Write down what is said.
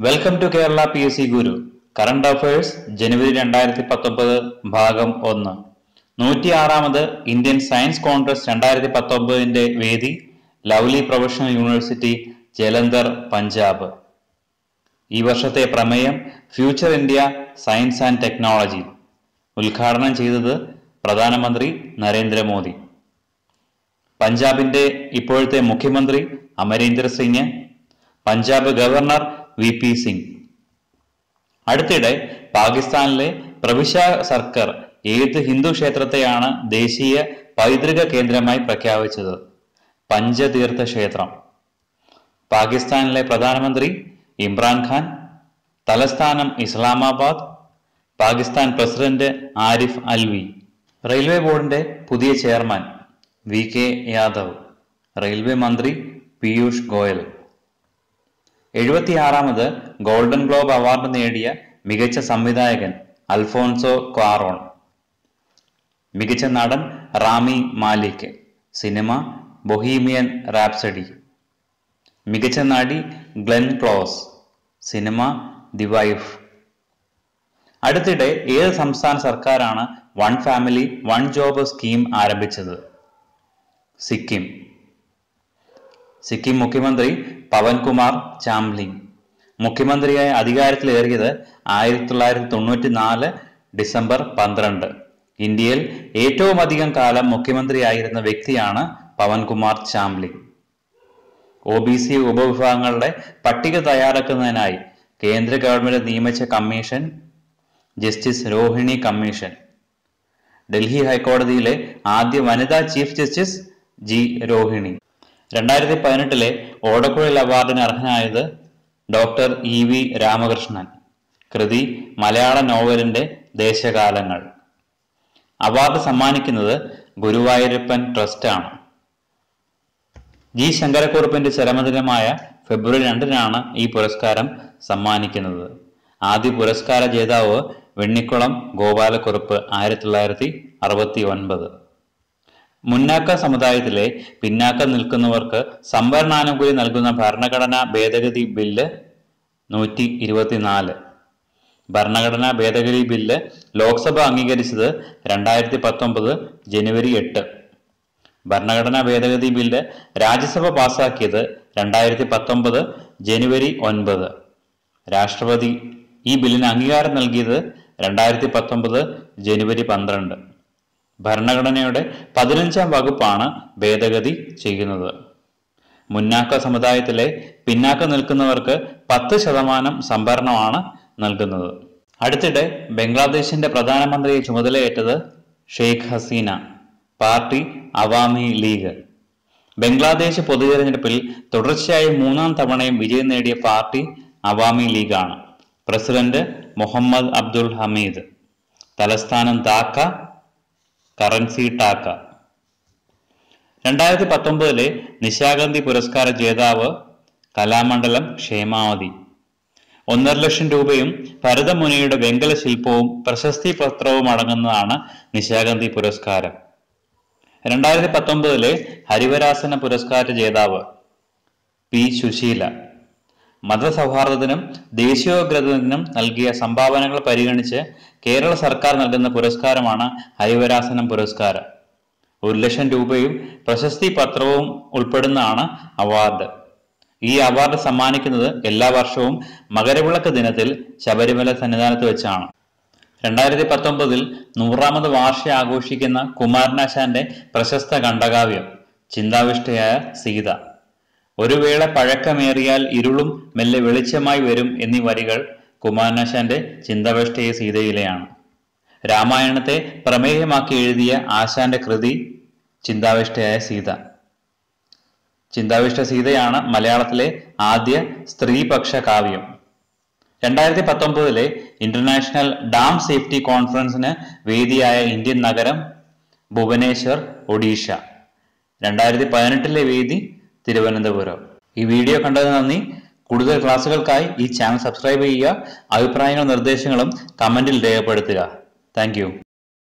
Welcome to Kerala P S C Guru current affairs ജനുവരി രണ്ടായിരത്തി പത്തൊമ്പത് ഭാഗം ഒന്ന്. നൂറ്റിയാറാമത് ഇന്ത്യൻ സയൻസ് കോൺഗ്രസ് രണ്ടായിരത്തി പത്തൊമ്പതിന്റെ വേദി lovely professional university Jalandhar Punjab. ഈ വർഷത്തെ പ്രമേയം future India science and technology ഉദ്ഘാടനം ചെയ്തത് പ്രധാനമന്ത്രി നരേന്ദ്രമോദി. പഞ്ചാബിന്റെ ഇപ്പോഴത്തെ മുഖ്യമന്ത്രി Amarinder Singh. Punjab governor V P Singh. അടുത്തിടെ പാകിസ്ഥാനിലെ പ്രവിശ സർക്കാർ ഏത് ഹിന്ദു ക്ഷേത്രത്തെയാണ് ദേശീയ പൈതൃക കേന്ദ്രമായി പ്രഖ്യാപിച്ചത്? പഞ്ചതീർത്ഥ ക്ഷേത്രം. പാകിസ്ഥാനിലെ പ്രധാനമന്ത്രി ഇമ്രാൻഖാൻ തലസ്ഥാനം ഇസ്ലാമാബാദ് പാകിസ്ഥാൻ പ്രസിഡന്റ് ആരിഫ് അൽവി റെയിൽവേ ബോർഡിന്റെ പുതിയ chairman V K Yadav railway മന്ത്രി പീയൂഷ് ഗോയൽ. എഴുപത്തിയാറാമത് ഗോൾഡൻ ഗ്ലോബ് അവാർഡ് നേടിയ മികച്ച സംവിധായകൻ അൽഫോൻസോ ക്വാറോൺ. മികച്ച നടൻ Rami Malek. Cinema Bohemian Rhapsody. മികച്ച നടി Glenn Close. Cinema the wife. അടുത്തിടെ ഏത് സംസ്ഥാന സർക്കാരാണ് one family one job scheme ആരംഭിച്ചത്? സിക്കിം. സിക്കിം മുഖ്യമന്ത്രി പവൻകുമാർ ചാംലിംഗ്. മുഖ്യമന്ത്രിയായി അധികാരത്തിലേറിയത് ആയിരത്തി തൊള്ളായിരത്തി തൊണ്ണൂറ്റി നാല് ഡിസംബർ പന്ത്രണ്ട്. ഇന്ത്യയിൽ ഏറ്റവും അധികം കാലം മുഖ്യമന്ത്രിയായിരുന്ന വ്യക്തിയാണ് Pawan Kumar Chamling. O B C ഉപവിഭാഗങ്ങളുടെ പട്ടിക തയ്യാറാക്കുന്നതിനായി കേന്ദ്ര ഗവൺമെന്റ് നിയമിച്ച commission justice Rohini commission. Delhi ഹൈക്കോടതിയിലെ ആദ്യ വനിതാ ചീഫ് ജസ്റ്റിസ് ജി രോഹിണി. രണ്ടായിരത്തി പതിനെട്ടിലെ ഓടക്കുഴൽ അവാർഡിന് അർഹനായത് ഡോക്ടർ ഇ വി രാമകൃഷ്ണൻ. കൃതി മലയാള നോവലിന്റെ ദേശകാലങ്ങൾ. അവാർഡ് സമ്മാനിക്കുന്നത് ഗുരുവായൂരപ്പൻ ട്രസ്റ്റാണ് ജി ശങ്കരക്കുറുപ്പിന്റെ ചരമദിനമായ ഫെബ്രുവരി രണ്ടിനാണ് ഈ പുരസ്കാരം സമ്മാനിക്കുന്നത്. ആദ്യ പുരസ്കാര ജേതാവ് വെണ്ണിക്കുളം ഗോപാലക്കുറുപ്പ് ആയിരത്തി തൊള്ളായിരത്തി അറുപത്തി ഒൻപത്. മുന്നാക്ക സമുദായത്തിലെ പിന്നാക്കം നിൽക്കുന്നവർക്ക് സംവരണാനുകൂല്യം നൽകുന്ന ഭരണഘടനാ ഭേദഗതി ബില്ല് നൂറ്റി ഇരുപത്തിനാല് ഭരണഘടനാ ഭേദഗതി ബില്ല് ലോക്സഭ അംഗീകരിച്ചത് രണ്ടായിരത്തി പത്തൊമ്പത് ജനുവരി എട്ട്. ഭരണഘടനാ ഭേദഗതി ബില്ല് രാജ്യസഭ പാസാക്കിയത് രണ്ടായിരത്തി പത്തൊമ്പത് ജനുവരി ഒൻപത്. രാഷ്ട്രപതി ഈ ബില്ലിന് അംഗീകാരം നൽകിയത് രണ്ടായിരത്തി പത്തൊമ്പത് ജനുവരി പന്ത്രണ്ട്. ഭരണഘടനയുടെ പതിനഞ്ചാം വകുപ്പാണ് ഭേദഗതി ചെയ്യുന്നത്. മുന്നാക്ക സമുദായത്തിലെ പിന്നാക്കം നിൽക്കുന്നവർക്ക് പത്ത് ശതമാനം സംഭരണമാണ് നൽകുന്നത്. അടുത്തിടെ ബംഗ്ലാദേശിന്റെ പ്രധാനമന്ത്രിയെ ചുമതലയേറ്റത് ഷെയ്ഖ് ഹസീന പാർട്ടി അവാമി ലീഗ്. ബംഗ്ലാദേശ് പൊതുതെരഞ്ഞെടുപ്പിൽ തുടർച്ചയായി മൂന്നാം തവണയും വിജയം നേടിയ പാർട്ടി അവാമി ലീഗാണ്. പ്രസിഡന്റ് മുഹമ്മദ് അബ്ദുൽ ഹമീദ്. തലസ്ഥാനം ധാക്ക കറൻസി ടാക്ക രണ്ടായിരത്തി പത്തൊമ്പതിലെ നിശാഗന്ധി പുരസ്കാര ജേതാവ് കലാമണ്ഡലം ക്ഷേമാവതി ഒന്നര ലക്ഷം രൂപയും ഭരതമുനിയുടെ വെങ്കല ശില്പവും പ്രശസ്തി പത്രവും അടങ്ങുന്നതാണ് നിശാഗന്ധി പുരസ്കാരം. രണ്ടായിരത്തി പത്തൊമ്പതിലെ ഹരിവരാസന പുരസ്കാര ജേതാവ് പി സുശീല. മതസൗഹാർദ്ദത്തിനും ദേശീയോഗ്രതത്തിനും നൽകിയ സംഭാവനകൾ പരിഗണിച്ച് കേരള സർക്കാർ നൽകുന്ന പുരസ്കാരമാണ് ഹരിവരാസനം പുരസ്കാരം. ഒരു ലക്ഷം രൂപയും പ്രശസ്തി പത്രവും ഉൾപ്പെടുന്നതാണ് അവാർഡ്. ഈ അവാർഡ് സമ്മാനിക്കുന്നത് എല്ലാ വർഷവും മകരവിളക്ക് ദിനത്തിൽ ശബരിമല സന്നിധാനത്ത് വെച്ചാണ്. രണ്ടായിരത്തി പത്തൊമ്പതിൽ നൂറാമത് വാർഷിക ആഘോഷിക്കുന്ന കുമാരനാശാന്റെ പ്രശസ്ത ഖണ്ഡകാവ്യം ചിന്താവിഷ്ടയായ സീത. ഒരു വേള പഴക്കമേറിയാൽ ഇരുളും മെല്ലെ വെളിച്ചമായി വരും എന്നീ വരികൾ കുമാരനാശാന്റെ ചിന്താവിഷ്ടയ സീതയിലെയാണ്. രാമായണത്തെ പ്രമേയമാക്കി എഴുതിയ ആശാന്റെ കൃതി ചിന്താവിഷ്ടയായ സീത. ചിന്താവിഷ്ട സീതയാണ് മലയാളത്തിലെ ആദ്യ സ്ത്രീപക്ഷ കാവ്യം. രണ്ടായിരത്തി പത്തൊമ്പതിലെ ഇന്റർനാഷണൽ ഡാം സേഫ്റ്റി കോൺഫറൻസിന് വേദിയായ ഇന്ത്യൻ നഗരം ഭുവനേശ്വർ ഒഡീഷ. രണ്ടായിരത്തി പതിനെട്ടിലെ വേദി തിരുവനന്തപുരം. ഈ വീഡിയോ കണ്ടതിന് നന്ദി. കൂടുതൽ ക്ലാസ്സുകൾക്കായി ഈ ചാനൽ സബ്സ്ക്രൈബ് ചെയ്യുക. അഭിപ്രായങ്ങളും നിർദ്ദേശങ്ങളും കമന്റിൽ രേഖപ്പെടുത്തുക. താങ്ക്